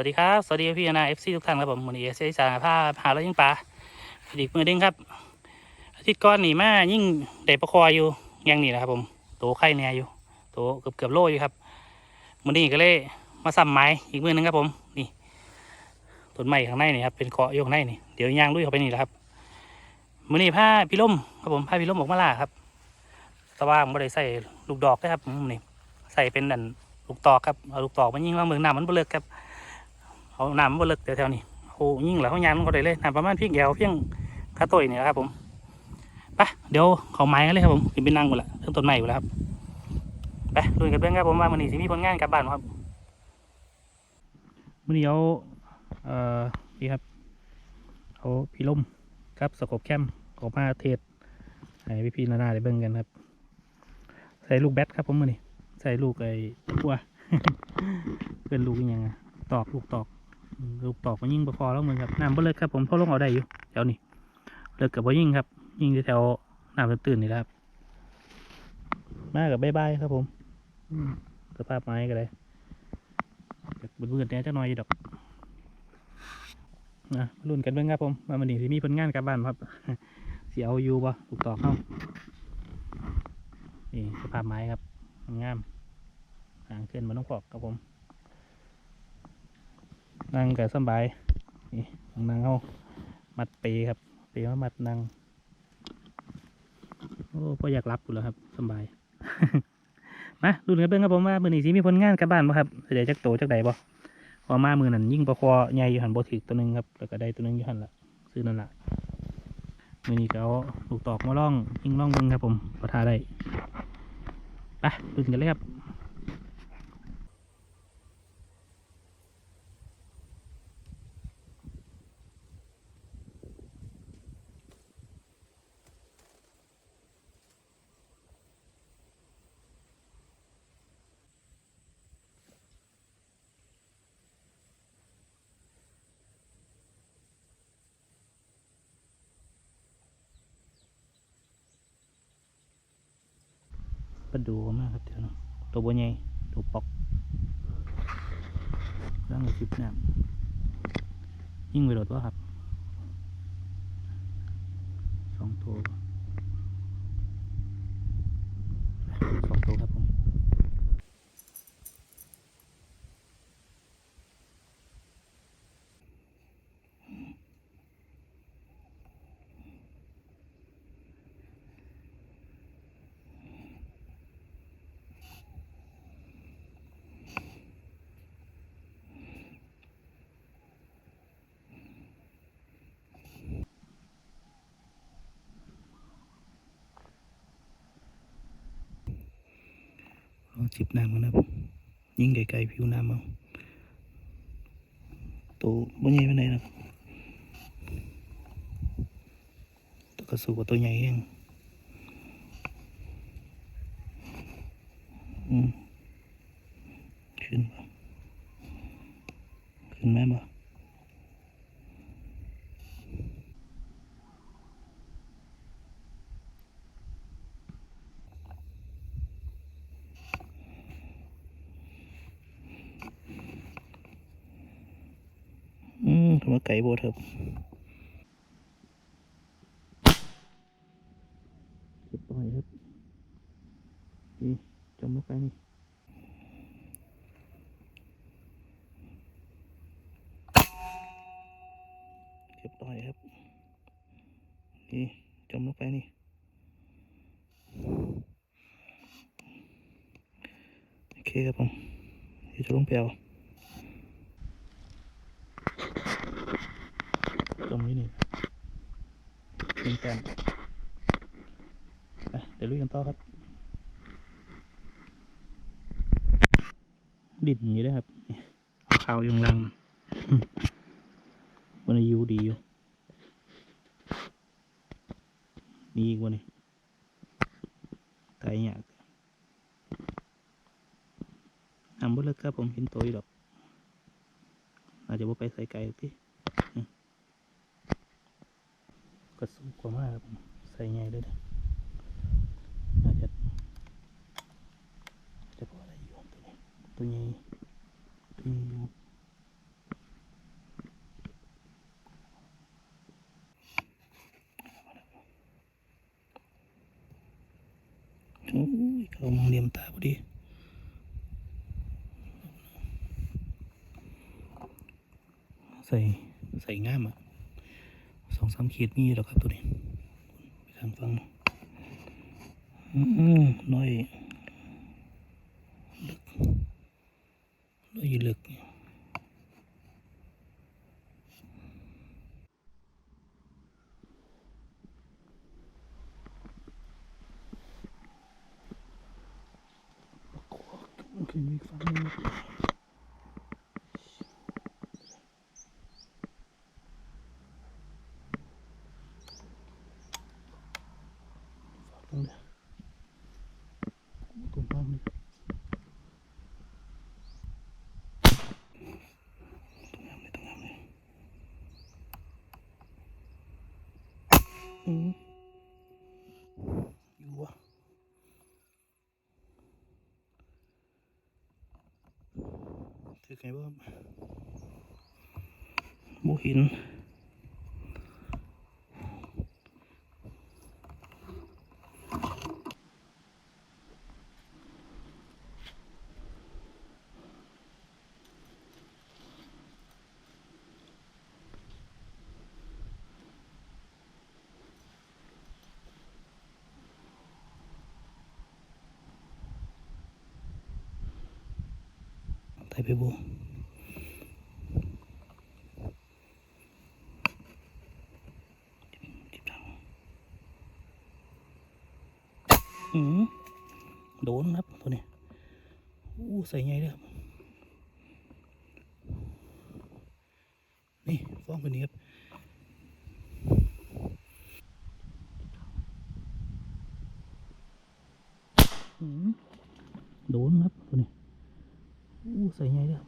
วัสดีครับ สวัสดีพี่นาเอฟซีทุกท่านครับผมวันนี้เอฟซีสารภาหาแล้วยิ่งปลาอีกมือด้งครับ อาทิตย์ก้อนหนีมายิ่งได้ประคออยู่ยังหนีนะครับผมโตไข่แน่อยู่โตเกือบเกือบโลอยู่ครับมือนี้ก็เลยมาซ้ำไม้อีกมือหนึงครับผมนี่ต้นไม้ข้างในนี่ครับเป็นเกาะอยู่ข้างในนี่เดี๋ยวย่างลุยเข้าไปนี่แหละครับมือนี้ผ้าพี่ล่มครับผมผ้าพี่ล่มออกมาล่าครับตะว่างไม่ได้ใส่ลูกดอกนะครับนี่ใส่เป็นนั่นลูกตอกครับเอาลูกตอกมายิงว่างเมืองน้ำมันเบลึกครับ เอาน้ำมาเลิกแถวๆนี้โอ้ยิ่งเหลือเขายางลงเขาได้เลยน้ำประมาณเพียงแก้วเพียงขาต่อยนี่แหละครับผมไปเดี๋ยวเขาไม้กันเลยครับผมขึ้นไปนั่งหมดละเริ่มต้นใหม่หมดแล้วครับไปลุยกันเบื้องครับผมว่ามันนี่สิมีผลงานกลับบ้านครับมันนี้เอาเอ่อนี่ครับเอาพี่ล่มครับสกบแคมออกมาเทศให้พี่พี่นานาได้เบิ่งกันครับ ใส่ลูกแบตครับผมมันนี่ใส่ลูกไอ้ปัวเป็นลูกยังไงตอกลูกตอก ลูกตอกมันยิ่งประคอแล้วมือครับน้ำบ่เลิกครับผมพ่อลงเอาได้อยู่แถวนี้เลิกกับบ่ยิ่งครับ ยิ่งแถวน้ำตื่นนี่แหละครับมากับบ๊ายบายครับผมสภาพไม้ก็เลยจากเบื่อๆเนี่ยจะน้อยอยดอกนะมาลุ้นกันเบิ่งครับผมว่ามันนี่สิมีผลงานกับบ้านครับเสิเอาอยู่บ่ลูกตอกเข้านี่สภาพไม้ครับงามๆหางขึ้นมาต้องขอกครับผม นั่งก็สบายนี่นั่งเอามัดเปครับเปมามัดนั่งโอ้พออยากรับอยู่แล้วครับสบายมาดูกันเบิ่งครับผมว่ามือนี้สิมีผลงานกับบ้านบ่ครับเดี๋ยวจักโตจักใดบ่พอมามือนั้นยิ่งประคอใหญ่อยู่หันบ่ถึกตัวหนึงครับแล้วก็ได้ตัวหนึงอยู่หันละซื้อนั่นละมือนี้ก็เอาลูกตอกมาล่องยิ่งล่องเบิ่งครับผมพอทาได้ไปดูกันเลยครับ ปลาดูมากครับเดี๋ยวนะตัวบัวใหญ่ตัวปอกร่างสิบน้ำยิ่งไปโดดวะครับสองตัว จิบน้ำกันนะครับ ยิ่งไกลๆผิวน้ำเอาตัวบัวใหญ่ไปไหนนะตัวกระสูกว่าตัวใหญ่เองอืมขึ้นบ่ขึ้นไหมบ่ อืมคำว่า ไก่โบเถิบเก็บปล่อยครับ นี่จมลงไปนี่เก็บปล่อยครับ นี่จมลงไปนี่โอเคครับผมเดี๋ยวจะลงไปเอา ตรง นี้นี่เป็นแฟนไปเดี๋ยวลุยกันต่อครับ ดินอย่างนี้ด้วยครับนี่ขาวๆยังรังวันนี้อยูดีอยู่นี่อีกวันนี้ไก่หยากนำบุเลิกครับผมเห็นตัวอยู่ดอกอาจจะบ่ไปใส่ไก่ที่ กระสุนกว่ามากใส่ไงด้วยน่าจะจะพออะไรอยู่ตัวนี้ตัวนี้ตัวนี้อยู่โอ้ยเขามองเลียมตาพอดีใส่ใส่ง่ายมาก สองสามขีดมีแล้วครับตัวนี้ไปทางฟังอืมน้อยลึกน้อยลึกโอเคมีอีกฝั่งหนึงครับฝั่งนี้ตรงฝั่งนี้ตรงงามเลยตรงงามเลยอืมอยู่วะ ถือ ไงบ้างโมหิน ไทยไปบูจิบตังอืมโดนครับตัวนี้อู้ใส่ไงเลยครับนี่ฟ้องคนนี้ครับอืมโดนครับตัวนี้ ใส่ไงเนี่ย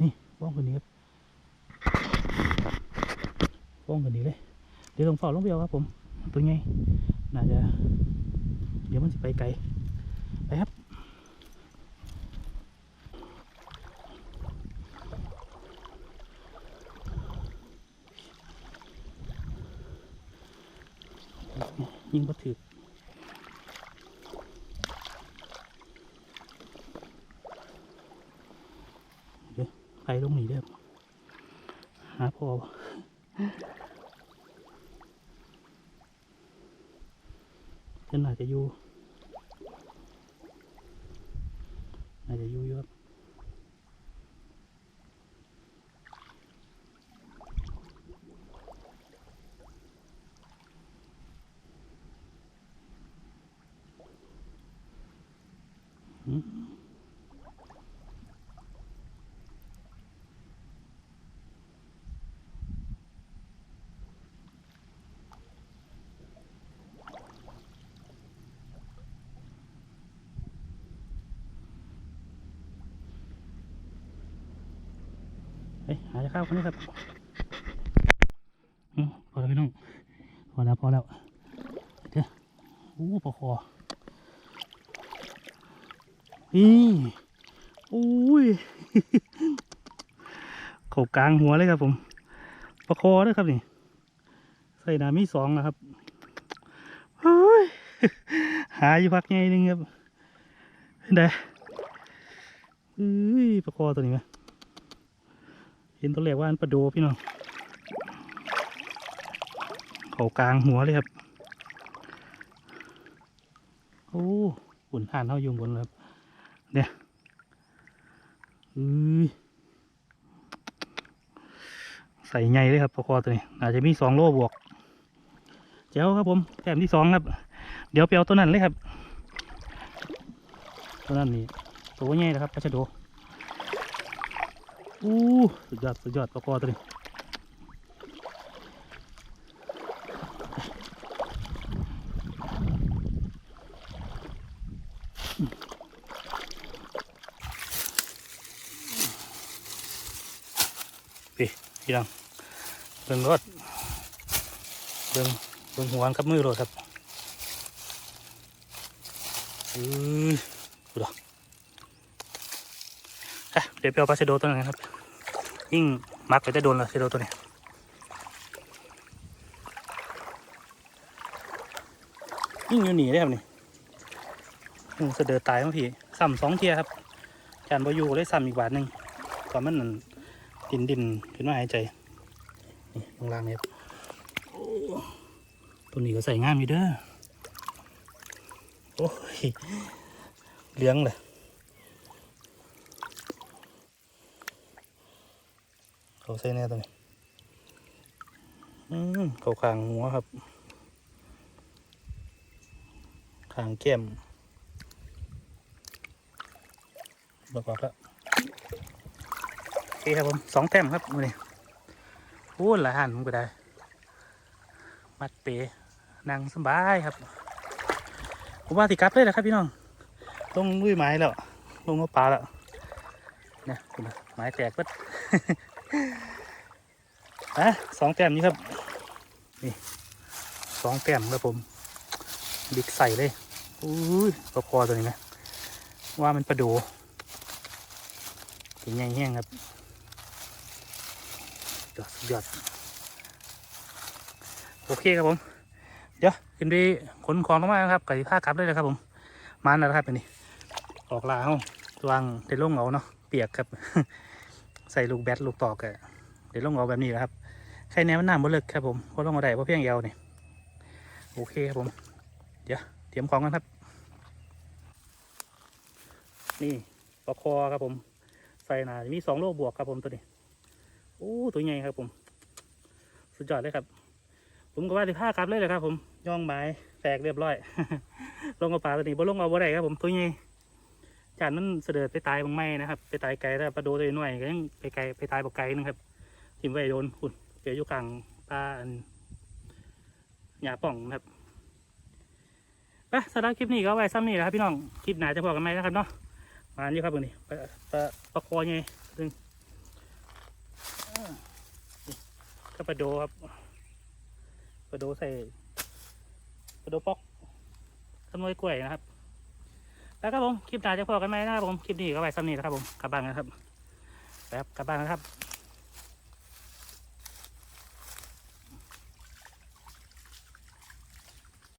นี่ฟ้องคนนี้ครับฟ้องคนนี้เลย เดี๋ยวลงฝ่าลงไปเอาครับผม ตัวไงน่าจะ เดี๋ยวมันจะไปไกล ไปครับยิงก็ถือ ไปลงหนีเด้อหาพอเพิ่ นน่าจะอยู่น่าจะอยู่อยู่ครั หาจะข้าวคนนี้ครับพอแล้วพี่น้องพอแล้วพอแล้วเดี๋ยวอู้ปลาคอนี่อุ้ยเขากลางหัวเลยครับผมปลาคอด้วยครับนี่ใส่น้ำมีสองนะครับเฮ้ยหาอยู่พักใหญ่หนึงครับเด้เอ้ยปลาคอตัวนี้ไหม ห็นตัวแรกว่าอันปลาโดพี่น้องเขากลางหัวเลยครับ โอ้หุ่นห่านเท่ายุงบนเลยครับ เนี่ยเอ้ยใส่เลยครับปลาคอตัวนี้ อาจจะมีสองโลบวกเจ้าครับผมแต้มที่สองครับ เดี๋ยวไปเอาตัวนั้นเลยครับ ตัวนั้นนี่ตัวใหญ่นะครับปลาชะโด อู้สุดยอดสุดยอดปลาคอตัวนี้พี่พี่ดังเบิ่งรถเบิ่งเบิ่งหัวกับมือรถครับอือดูดอกอะเดี๋ยวไปเอาปลาชะโดตัวนั้นครับ ยิ่งมักไปจะโดนเละชะโดตัวนี้ยิ่งอยู่หนีได้ครับนี่อืมเสดอตายมั้งพี่ซ้ำสองเทียครับจานบอยูได้ซ้ำอีกบาทหนึ่งก่อนมันนั่นดินดินขึ้นมาหายใจนี่ลงล่างเนี่ยตัวนี้ก็ใส่งามอยู่เด้อโอ้ยเลี้ยงเลย เขาใส่แน่ตัวนี้อืมเขาคางหัวครับขางเข้มบอกบอกแล้วโอเคครับผมสองแต้มครับมือนี้พูดหลายหันผมก็ได้ มัดเปนั่งสบายครับผมว่าติกลับเลยนะครับพี่น้องลงลุยไม้แล้วลงมาปลาแล้วเนี่ยคุณไม้แตกปั๊ด อะสองแต้มนี้ครับ นี่สองแต้มครับผมบิ๊กใส่เลยอุ้ยปลาคอตัวนี้นะว่ามันประดูถึงใหญ่แห้งครับยอดยอดโอเคครับผม เดี๋ยวขึ้นไปขนของลงมาครับไก่ผ้ากลับเลยนะครับ ผม มาแล้วนะครับอันนี้ ออกลาเอาวางเดี๋ยวลงเอาเนาะเปียกครับ ใส่ลูกแบตลูกตอกอะเดี๋ยวลงเอาแบบนี้แหละครับใครแนวมันน้ำบ่เลิกครับผมเพราะลงเอาได้เพราะเพียงเอวนี่โอเคครับผม เดี๋ยวเตรียมของกันครับ นี่ปลาคอครับผม ใส่หนามีสองโลบวกครับผมตัวนี้โอ้ตัวใหญ่ครับผม สุดยอดเลยครับ ผมก็ว่าสิผ้ากลับเลยเลยครับ ผมย่องไม้แตกเรียบร้อย ลงกับปลาตัวนี้บ่ลงเอาบ่ได้ครับผมตัวใหญ่ จานมันเสด็จไปตายบางไม้นะครับ ไปตายไกลแล้วปลาโดตัวน้อยก็ยังไปไกลไปตายบกไกลนึงครับทิมไว้โดนคุณเปียอยู่กลางปลาอันหญ้าป่องนะครับไปสำหรับคลิปนี้ก็ไว้ซ้ำนี่แหละครับพี่น้องคลิปหนาจะพอกันไหมนะครับเนาะมานี่ครับตรงนี้ปลาปลาปลาคอไงซึ่งก็ปลาโดครับปลาโดใส่ปลาโดปอกขโมยกล้วยนะครับ แล้วครับผม คลิปหนาจะพอกันไหมนะครับผม คลิปนี้ก็ไว้ซ้ำนี่แหละครับผม กลับบ้านนะครับแบบกลับบ้านนะครับ